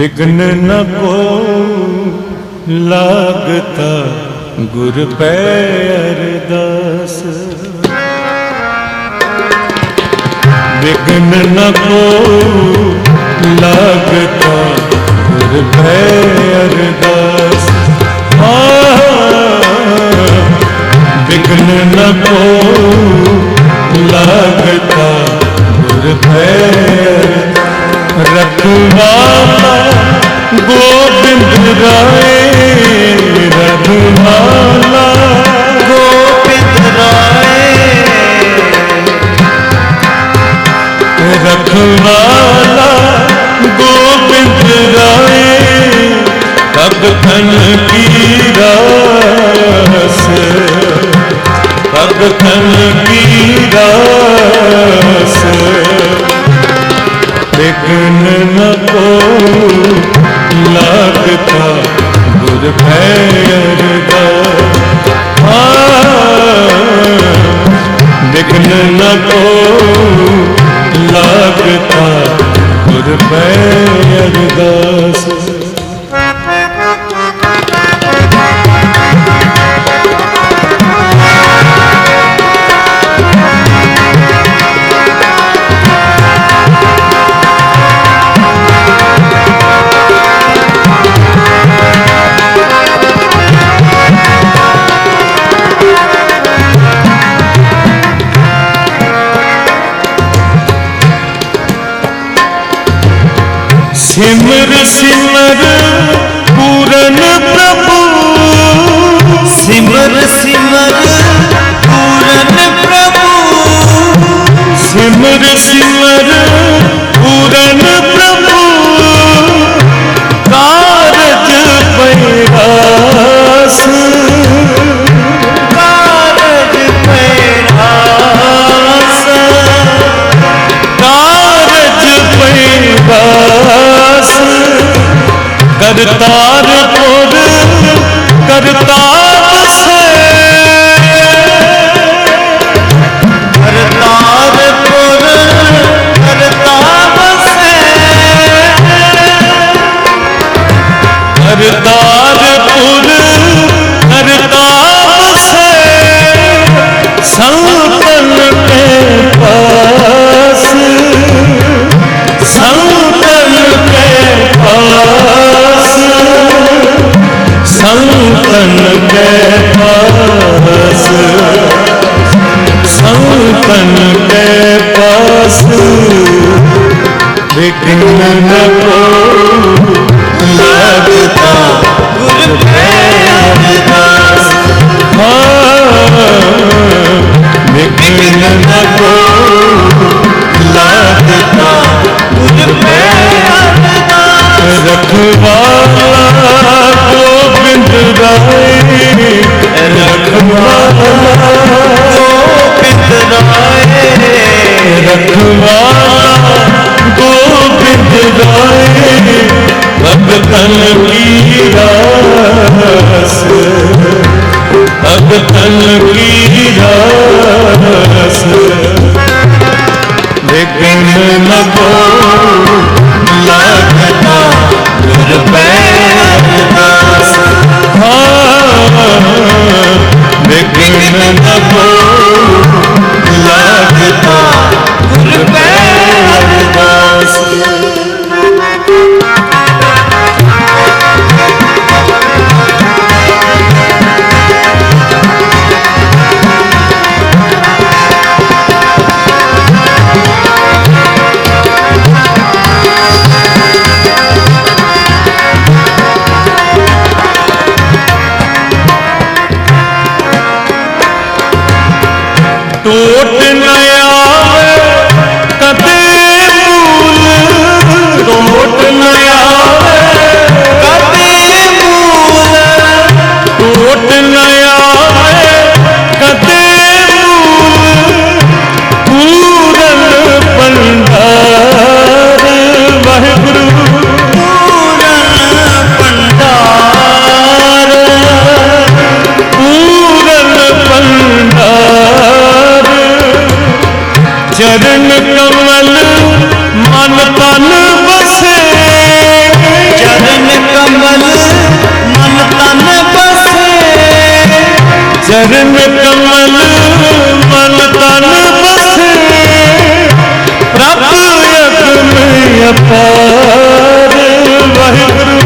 Vegan ਨ ਕੋ ਲਾਗਤਾ ਗੁਰ ਪੈ ਅਰਦਾਸ ਵਿਗਨ ਨ ਕੋ ਲਾਗਤਾ ਗੁਰ ਪੈ ਅਰਦਾਸ ਆ ਵਿਗਨ ਨ ਕੋ ਲਾਗਤਾ ਗੁਰ ਪੈ ਗੋਬਿੰਦ ਰਾਏ ਰਖਵਾਲਾ ਗੋਬਿੰਦ ਰਾਏ। ਰਖਵਾਲਾ ਗੋਬਿੰਦ ਰਾਏ। ਭਗਤਨ ਕੀ ਰਾਸ ਭਗਤਨ ਕੀ ਰਾਸ। ਵਿਗਨ ਨ ਪੂਰਨ ਪ੍ਰਭੂ। ਸਿਮਰ ਸਿਮਰ ਪੂਰਨ ਪ੍ਰਭੂ। ਕਾਰਜ ਪੈਰਾਸ ਕਾਰਜ ਪੈਰਾਸ ਕਾਰਜ ਪੈਰਾਸ ਕਰਤਾਰ ਪੁਰ ਕਰਤਾਰ ਕਰਤਾਰਪੁਰ ਕਰਤਾਰ ਸੇ ਸੰਤਨ ਕੇ ਪਾਸ, ਸੰਤਨ ਕੇ ਪਾਸ, ਸੰਤਨ ਕੇ ਪਾਸ, ਸੰਤਨ ਕੇ ਪਾਸ। ਵਿਗਨ ਰਖਵਾਲਾ ਗੋਬਿੰਦ ਰਾਏ ਰਖਵਾਲਾ ਗੋਬਿੰਦ ਰਾਏ ਰਖਵਾਲਾ ਗੋਬਿੰਦ ਰਾਏ ਭਗਤਨ ਕੀ ਰਾਸ ਭਗਤਨ ਕੀ ਰਾਸ ਵਿਗਨ ਨ ਕੋ Doutor ਕਮਲ ਮਨ ਤਨ ਬਸੇ ਪ੍ਰਭ ਅਗਮ ਅਪਾਰ। ਵਾਹਿਗੁਰੂ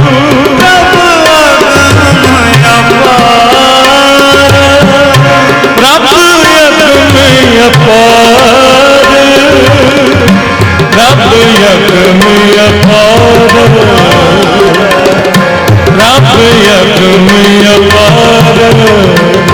ਪ੍ਰਭ ਅਗਮ ਅਪਾਰ। ਪ੍ਰਭ ਅਗਮ ਅਪਾਰ। ਪ੍ਰਭ ਅਗਮ ਅਪਾਰ ਪ੍ਰਭ ਅਗਮ ਅਪਾਰ।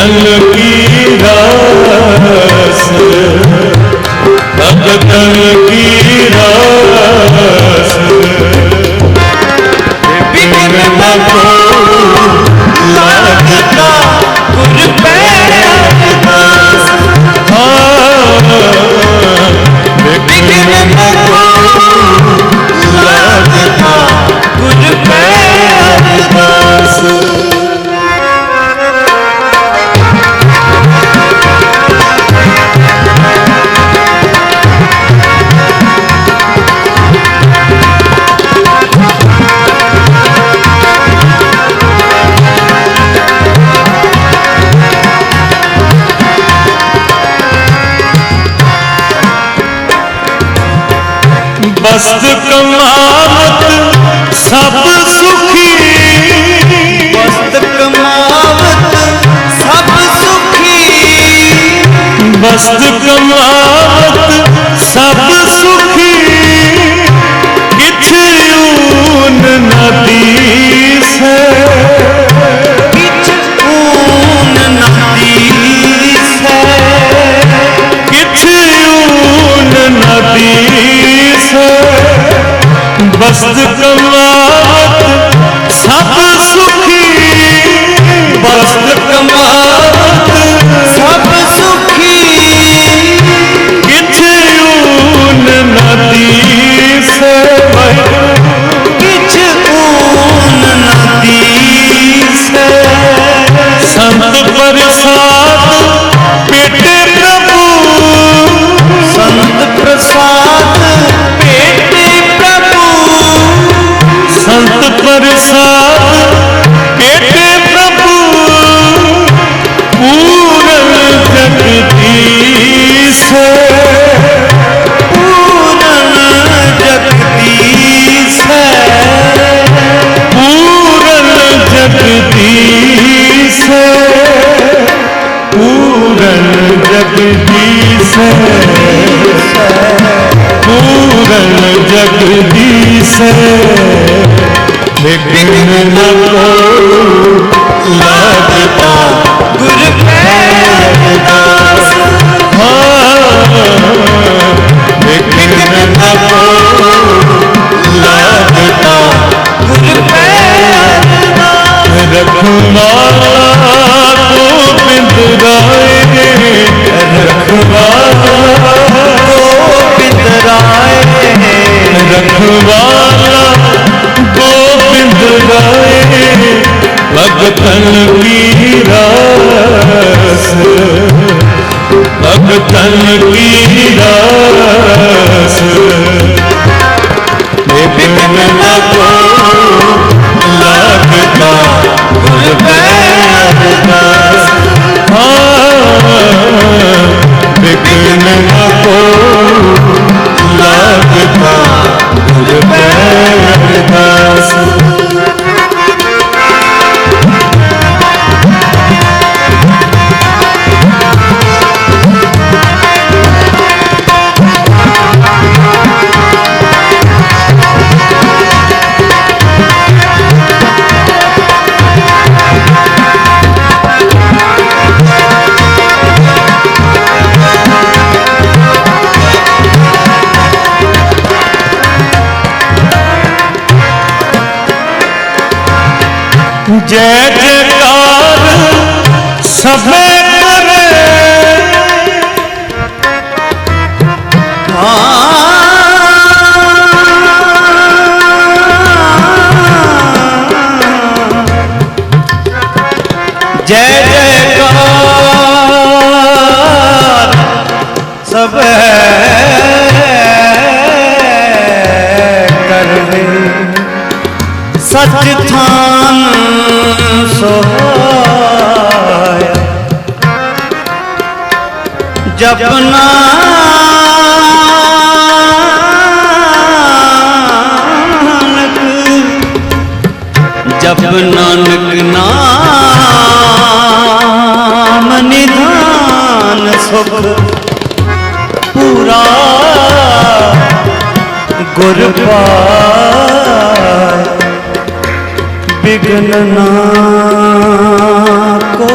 ਭਗਤਨ ਕੀ ਰਾਸ? ਭਗਤਨ ਕੀ ਰਾਸ? ਵਿਗਨ ਨ ਲਾਗਤਾ ਗੁਰ ਪੈ ਬਸਤ ਕਮਾਵਤ ਸਭ ਸੁਖੀ ਵਸਤ ਕਮਾਵਤ ਸਭ ਸੁਖੀ ਬਸਤ ਕਮਾਵਤ ਜਗਦੀਸ਼ ਪੂਰਨ ਜਗਦੀਸ਼ ਵਿਗਨ ਨ ਕੋ ਲਾਗਤਾ ਗੁਰ ਪੈ ਅਰਦਾਸ ਵਿਗਨ ਨ ਕੋ ਲਾਗਤਾ ਗੁਰ ਪੈ ਅਰਦਾਸ ਰਖਵਾਲਾ ਗੋਬਿੰਦ ਰਾਏ ਭਗਤਨ ਕੀ ਰਾਸ। ਭਗਤਨ ਕੀ ਰਾਸ। ਵਿਗਨ ਨ ਕੋ Jade. ਜਪਨਾ। ਜਪ ਨਾਨਕ ਨਾਮ ਨਿਧਾਨ ਸੁਖ ਪੂਰਾ। ਗੁਰ ਪਾਇ ਬਿਗਨ ਨਾ ਕੋ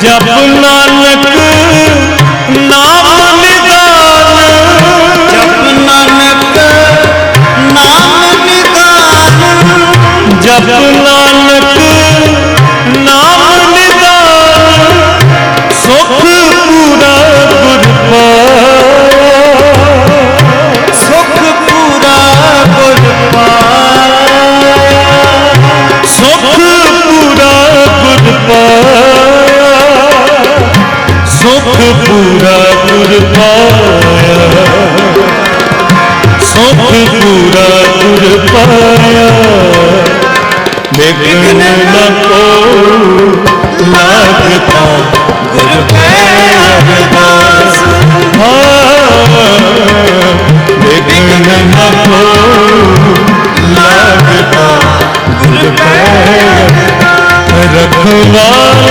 ਜਪ ਨਾਨਕ ਨਾਮ ਨਿਦਾਨ। ਜਪ ਨਾਨਕ ਨਾਮ ਨਿਦਾਨ। ਜਪ ਪੂਰਾ ਤੁਰ ਪਾਇਆ। ਸਭ ਪੂਰਾ ਤੁਰ ਪਾਇਆ। ਵਿਗਨ ਨਾ ਕੋ ਲਾਗਤਾ ਗੁਰ ਪੈ ਅਰਦਾਸ ਹਾਂ ਵਿਗਨ ਨਾ ਕੋ ਲਾਗਤਾ ਗੁਰ ਪੈ ਰਖਵਾ